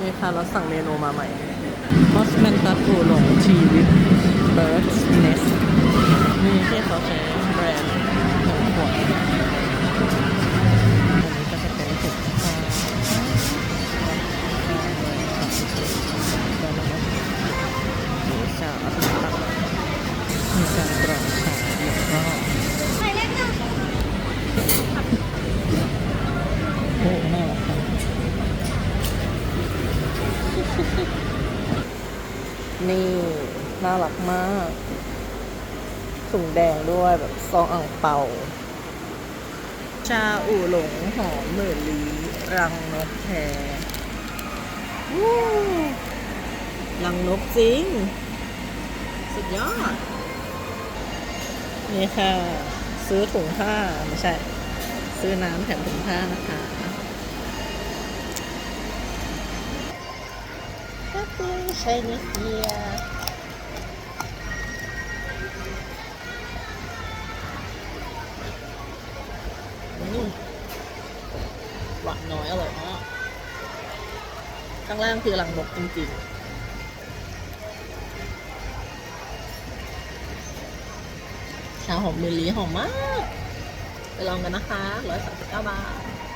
นี่ค่ะเราสั่งเมนูมาใหม่มอสเมนตัตูหลงชีวิตเบิร์ดเนสนี่ที่เขาใช้แบรนด์หนึ่งขวดอันนี้ก็จะเป็นถุงผ้ามีชาอัตตัการกรองชาแล้วก็โอ้น่ารักจัง นี่ น่ารักมากถุงแดงด้วยแบบซองอ่างเปา ชาอู่หลงหอมหมื่นลีรังนกแท้รังนกจริง สุดยอด นี่ค่ะ ซื้อถุงผ้า ไม่ใช่ ซื้อน้ำแถมถุงผ้านะคะ ก็คือ ใช้นิดเดียวหวานน้อยอร่อยมากข้างล่างคือรังนกจริงๆชาหอมมิลลิหอมมาก ไปลองกันนะคะ 139 บาท